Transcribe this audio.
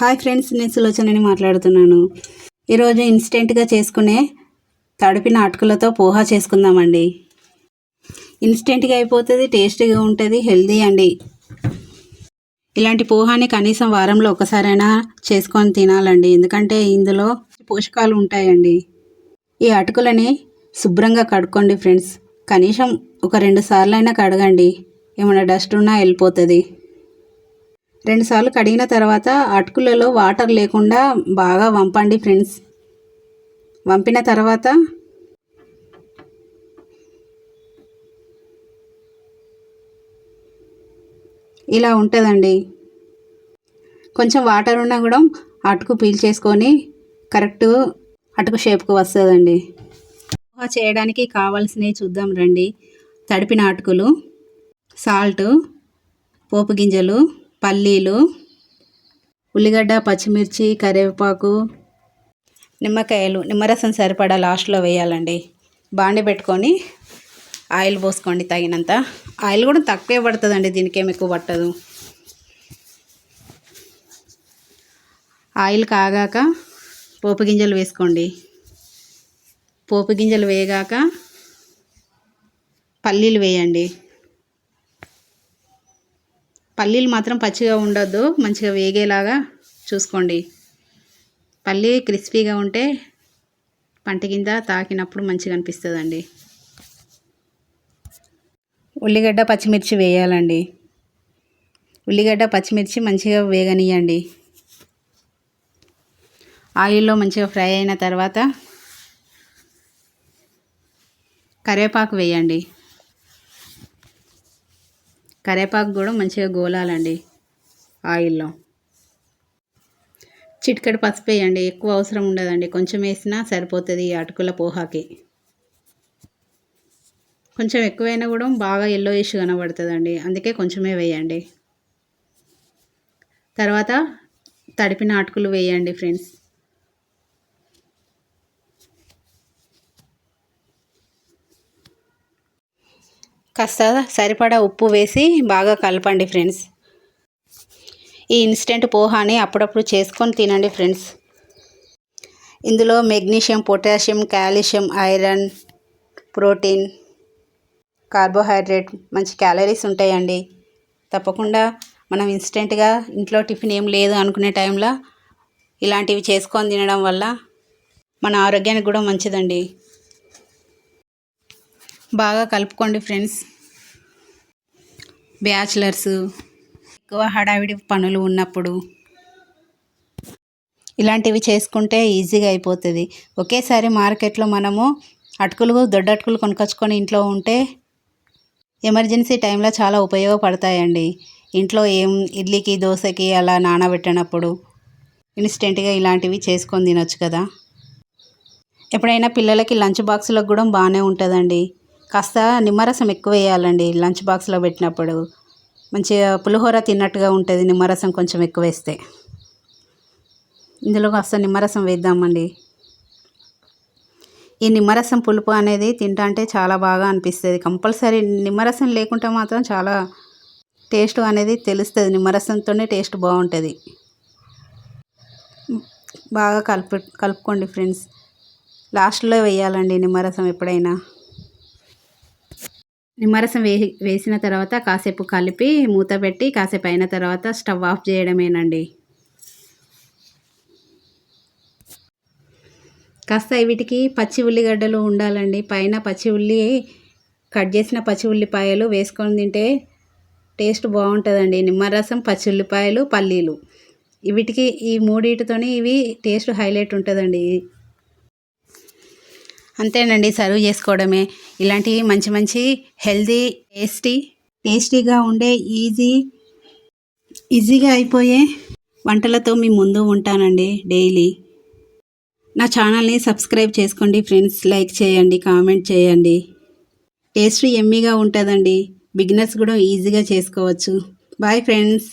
Hi friends నేను సులోచనని మాట్లాడుతున్నాను. ఈరోజు ఇన్స్టెంట్గా చేసుకునే తడిపిన అటుకులతో పోహా చేసుకుందామండి. ఇన్స్టెంట్గా అయిపోతుంది టేస్టీగా ఉంటుంది హెల్దీ అండి. ఇలాంటి పోహాని కనీసం వారంలో ఒకసారైనా చేసుకొని తినాలండి. ఎందుకంటే ఇందులో పోషకాలు ఉంటాయండి. ఈ అటుకులని శుభ్రంగా కడుక్కోండి ఫ్రెండ్స్. కనీసం ఒక రెండు సార్లు అయినా కడగండి. ఏమైనా డస్ట్ ఉన్నా వెళ్ళిపోతుంది. రెండుసార్లు కడిగిన తర్వాత అటుకులలో వాటర్ లేకుండా బాగా వంపండి ఫ్రెండ్స్. వంపిన తర్వాత ఇలా ఉంటుందండి. కొంచెం వాటర్ ఉన్నా కూడా అటుకు పీల్చేసుకొని కరెక్ట్ అటుకు షేప్కి వస్తుందండి. పోహా చేయడానికి కావాల్సినవి చూద్దాం రండి. తడిపిన అటుకులు సాల్ట్ పోపు గింజలు పల్లీలు ఉల్లిగడ్డ పచ్చిమిర్చి కరివేపాకు నిమ్మకాయలు నిమ్మరసం సరిపడా లాస్ట్లో వేయాలండి. బాండి పెట్టుకొని ఆయిల్ పోసుకోండి తగినంత. ఆయిల్ కూడా తక్కువే పడుతుందండి దీనికేం ఎక్కువ పట్టదు. ఆయిల్ కాగాక పోపు గింజలు వేసుకోండి. పోపు గింజలు వేగాక పల్లీలు వేయండి. పల్లీలు మాత్రం పచ్చిగా ఉండొద్దు. మంచిగా వేగేలాగా చూసుకోండి. పల్లీ క్రిస్పీగా ఉంటే పంట కింద తాకినప్పుడు మంచిగా అనిపిస్తుందండి. ఉల్లిగడ్డ పచ్చిమిర్చి వేయాలండి. ఉల్లిగడ్డ పచ్చిమిర్చి మంచిగా వేగనియండి ఆయిల్లో మంచిగా ఫ్రై అయిన తర్వాత కరివేపాకు వేయండి. కరేపాకు కూడా మంచిగా గోలాలండి ఆయిల్లో. చిటికెడు పసుపు వేయండి ఎక్కువ అవసరం ఉండదండి. కొంచెం వేసినా సరిపోతుంది ఈ అటుకుల పోహాకి. కొంచెం ఎక్కువైనా కూడా బాగా ఎల్లో ఇష్యూ కనబడుతుందండి. అందుకే కొంచెమే వేయండి. తర్వాత తడిపిన అటుకులు వేయండి ఫ్రెండ్స్. కాస్త సరిపడా ఉప్పు వేసి బాగా కలపండి ఫ్రెండ్స్. ఈ ఇన్స్టెంట్ పోహాని అప్పుడప్పుడు చేసుకొని తినండి ఫ్రెండ్స్. ఇందులో magnesium potassium calcium iron protein carbohydrate మంచి క్యాలరీస్ ఉంటాయండి. తప్పకుండా మనం ఇన్స్టెంట్గా ఇంట్లో టిఫిన్ ఏం లేదు అనుకునే టైంలో ఇలాంటివి చేసుకొని తినడం వల్ల మన ఆరోగ్యానికి కూడా మంచిదండి. బాగా కలుపుకోండి ఫ్రెండ్స్. బ్యాచిలర్స్ ఎక్కువ హడావిడి పనులు ఉన్నప్పుడు ఇలాంటివి చేసుకుంటే ఈజీగా అయిపోతుంది. ఒకేసారి మార్కెట్లో మనము అటుకులు దొడ్డటుకులు కొనుకొచ్చుకొని ఇంట్లో ఉంటే ఎమర్జెన్సీ టైంలో చాలా ఉపయోగపడతాయండి. ఇంట్లో ఏం ఇడ్లీకి దోశకి అలా నానబెట్టినప్పుడు ఇన్స్టెంట్గా ఇలాంటివి చేసుకొని తినొచ్చు కదా. ఎప్పుడైనా పిల్లలకి లంచ్ బాక్స్లకు కూడా బాగానే ఉంటుందండి. కాస్త నిమ్మరసం ఎక్కువ వేయాలండి లంచ్ బాక్స్లో పెట్టినప్పుడు. మంచిగా పులిహోర తిన్నట్టుగా ఉంటుంది నిమ్మరసం కొంచెం ఎక్కువ వేస్తే ఇందులో కాస్త నిమ్మరసం వేద్దామండి. ఈ నిమ్మరసం పులుపు అనేది తింటా అంటే చాలా బాగా అనిపిస్తుంది. కంపల్సరీ నిమ్మరసం లేకుంటే మాత్రం చాలా టేస్ట్ అనేది తెలుస్తుంది. నిమ్మరసంతోనే టేస్ట్ బాగుంటుంది. బాగా కలుపు కలుపుకోండి ఫ్రెండ్స్. లాస్ట్లో వేయాలండి నిమ్మరసం ఎప్పుడైనా. నిమ్మరసం వే వేసిన తర్వాత కాసేపు కలిపి మూత పెట్టి కాసేపు అయిన తర్వాత స్టవ్ ఆఫ్ చేయడమేనండి. కాస్త వీటికి పచ్చి ఉల్లిగడ్డలు ఉండాలండి. పైన పచ్చి ఉల్లి కట్ చేసిన పచ్చి ఉల్లిపాయలు వేసుకొని తింటే టేస్ట్ బాగుంటుందండి. నిమ్మరసం పచ్చి ఉల్లిపాయలు పల్లీలు. వీటికి ఈ మూడింటితోని ఇవి టేస్ట్ హైలైట్ ఉంటుందండి. అంతేనండి సర్వ్ చేసుకోవడమే. ఇలాంటి మంచి మంచి హెల్దీ టేస్టీ టేస్టీగా ఉండే ఈజీ ఈజీగా అయిపోయే వంటలతో మీ ముందు ఉంటానండి డైలీ. నా ఛానల్ని సబ్స్క్రైబ్ చేసుకోండి ఫ్రెండ్స్ లైక్ చేయండి కామెంట్ చేయండి. టేస్ట్ ఎమ్మీగా ఉంటుందండి. బిగినర్స్ కూడా ఈజీగా చేసుకోవచ్చు. Bye friends.